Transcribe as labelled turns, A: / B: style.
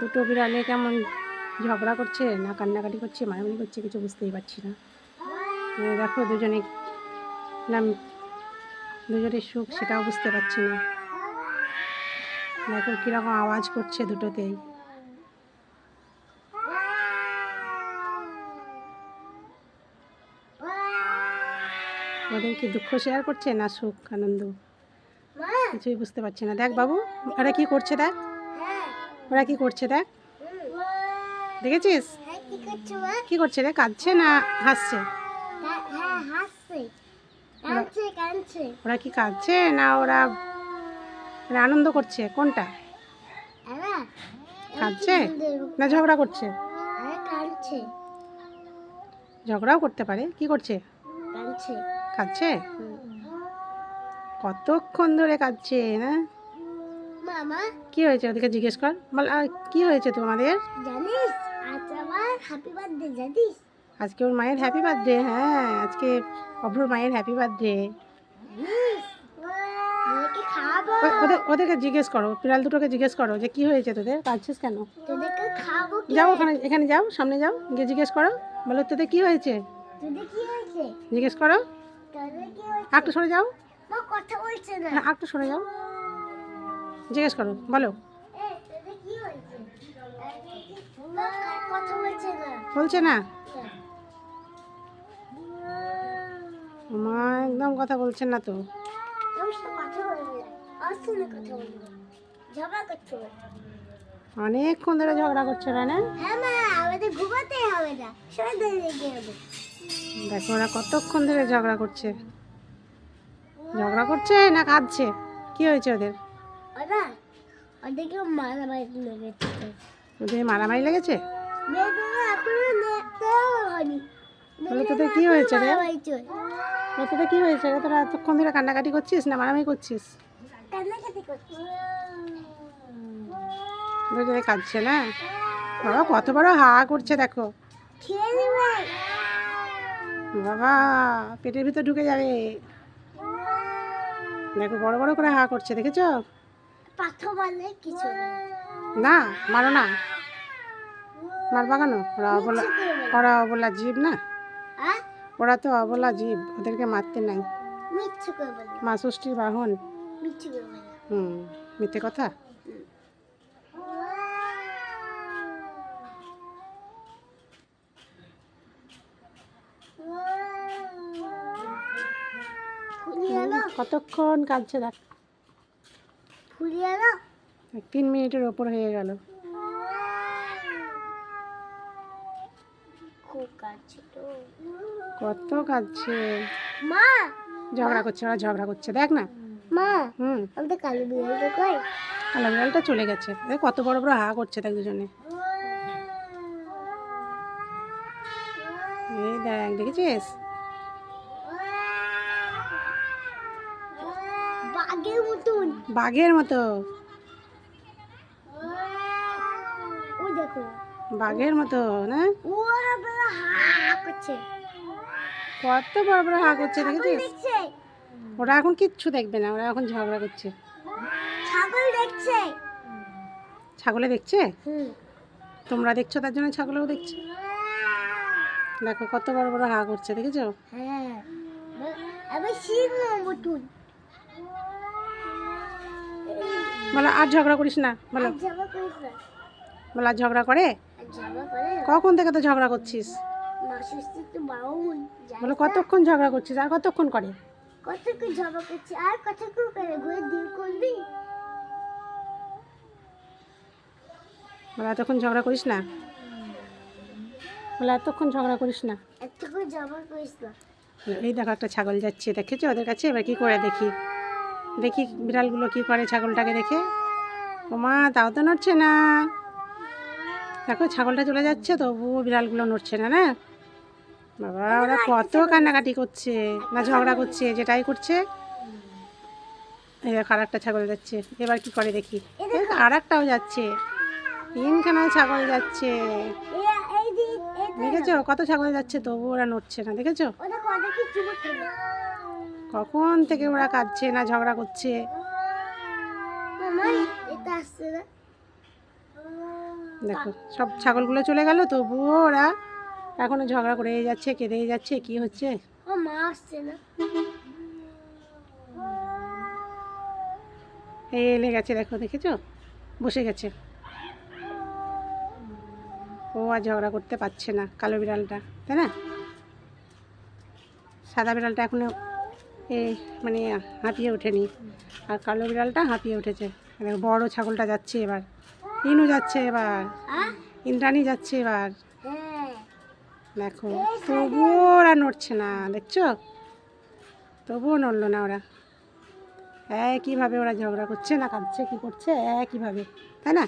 A: দুটো বিড়ালে কেমন ঝগড়া করছে, না কান্নাকাটি করছে, মারামারি করছে কিছু বুঝতেই পারছি না। দেখো দুজনে না, দুজনের সুখ সেটাও বুঝতে পারছি না। দেখো কীরকম আওয়াজ করছে দুটোতেই ওদের কি দুঃখ শেয়ার করছে না সুখ, আনন্দ? কিছুই বুঝতে পারছি না। দেখ বাবু, ওরা কি করছে দেখ? ওরা কি করছে দেখ? দেখেছিস?
B: হ্যাঁ কি করছ
A: রে কাঁদছে না হাসছে?
B: হ্যাঁ
A: ওরা কি কাঁদছে না ওরা মানে আনন্দ করছে? কোনটা? কাঁদছে? না ঝগড়া করছে? ঝগড়াও করতে পারে। কি করছে?
B: কাঁদছে।
A: কতক্ষণ ধরে কাঁদছে না?
B: মামা
A: কি হয়েছে ওদেরকে জিজ্ঞেস কর। বল আর কি হয়েছে তোমাদের?
B: জানিস আজ আমার হ্যাপি বার্থডে জানিস?
A: আজকে ওর মায়ের হ্যাপি বার্থডে হ্যাঁ আজকে অভ্রর মায়ের হ্যাপি বার্থডে ওদেরকে জিজ্ঞেস করো বিড়াল দুটোকে জিজ্ঞেস করো যে কি হয়েছে তোদের? কাঁদছিস কেন? যাও ওখানে এখানে যাও সামনে যাও গিয়ে জিজ্ঞেস করো। বলো তোদের কি হয়েছে?
B: তোদের কি হয়েছে?
A: জিজ্ঞেস করো। একটু সরে যাও। হ্যাঁ একটু সরে যাও। জিজ্ঞেস করো, বলো।
B: বলছে না?
A: মা একদম কথা বলছেন না তো। অনেকক্ষণ ধরে ঝগড়া করছে না? দেখো ওরা কতক্ষণ ধরে ঝগড়া করছে। ঝগড়া করছে না কাঁদছে? কি হয়েছে ওদের?
B: ওরা ওদেরকে মারামারি লেগেছে।
A: ওদের মারামারি তোদের কি হয়েছে রে? তোদের কি হয়েছে রে? তোরা এতক্ষণ ধরে কান্নাকাটি করছিস না মারামারি করছিস?
B: কান্নাকাটি
A: কাঁদছে না? বাবা কত বড় হা করছে দেখো। বাবা পেটের ভিতর ঢুকে যাবে। দেখো বড় বড় করে হা করছে দেখেছ?
B: পাথর মারলে কিছু না
A: মারো না। মারবা কেন? ওরা অবলা ওরা অবলা জীব না? ওরা তো অবলা জীব ওদেরকে মারতে নাই। মা ষষ্ঠীর বাহন। হুম মিথ্যে কথা? কতক্ষণ কাঁদছে দেখ। তিন মিনিটের ওপর হয়ে গেল। কত কাঁদছে।
B: মা!
A: ঝগড়া করছে ওরা ঝগড়া করছে দেখ না।
B: মা!
A: হুম।
B: আমাদের কালো বিড়ালটা কই?
A: কালো বিড়ালটা চলে গেছে। দেখ কত বড় বড় হা করছে দেখ দুজনে। এই দেখ দেখেছিস?
B: বাঘের মতন।
A: বাঘের মতো।
B: ওই দেখো।
A: বাঘের মতো না? কত বড় বড় হা করছে দেখেছিস ওরা এখন কিচ্ছু দেখবে না ওরা এখন ঝগড়া করছে।
B: ছাগল দেখছে।
A: ছাগলে দেখছে? তোমরা দেখছ তার জন্য ছাগলেও দেখছে। দেখো কত বড় বড় হা করছে দেখেছ?
B: হ্যাঁ।
A: বলো আর ঝগড়া করিস না বলো। বলো আর ঝগড়া করে? কখন থেকে তো ঝগড়া করছিস? বলো কতক্ষণ ঝগড়া করছিস আর কতক্ষণ করে?
B: কতক্ষণ জামা করছি আর কতক্ষণ করে? ঘুরে ডিল করবি?
A: বলো এতক্ষণ ঝগড়া করিস না? বলো এতক্ষণ ঝগড়া করিস না?
B: এতক্ষণ জামা করিস না।
A: এই দেখো একটা ছাগল যাচ্ছে দেখেছ? ওদের কাছে? এবার কি করে দেখি? দেখি বিড়ালগুলো কি করে ছাগলটাকে দেখে। ও মা তাও তো নড়ছে না। দেখো, ছাগলটা চলে যাচ্ছে, তবুও বিড়ালগুলো নড়ছে না না? বাবা, ওরা কত কান্নাকাটি করছে, না ঝগড়া করছে, যেটাই করছে। দেখো আর একটা ছাগল যাচ্ছে, এবার কি করে দেখি? আর একটাও যাচ্ছে। তিনখানায় ছাগল যাচ্ছে। দেখেছ? কত ছাগল যাচ্ছে তবু ওরা নড়ছে না, দেখেছ? কখন থেকে ওরা কাঁদছে না ঝগড়া করছে? দেখো সব ছাগলগুলো চলে গেল তবুও ওরা এখনও ঝগড়া করে যাচ্ছে কেঁদেই যাচ্ছে কি হচ্ছে? এলে গেছে দেখো দেখেছ? বসে গেছে। ও আর ঝগড়া করতে পারছে না কালো বিড়ালটা তাই না? সাদা বিড়ালটা এখনও এই মানে হাঁপিয়ে ওঠেনি। আর কালো বিড়ালটা হাঁপিয়ে উঠেছে। বড় ছাগলটা যাচ্ছে এবার। ইনু যাচ্ছে এবার। ইন্দ্রাণী যাচ্ছে এবার। দেখো, তবুও ওরা নড়ছে না, দেখছ? তবুও নড়লো না ওরা। একইভাবে ওরা ঝগড়া করছে না, কাঁদছে, কী করছে? একইভাবে, তাই না?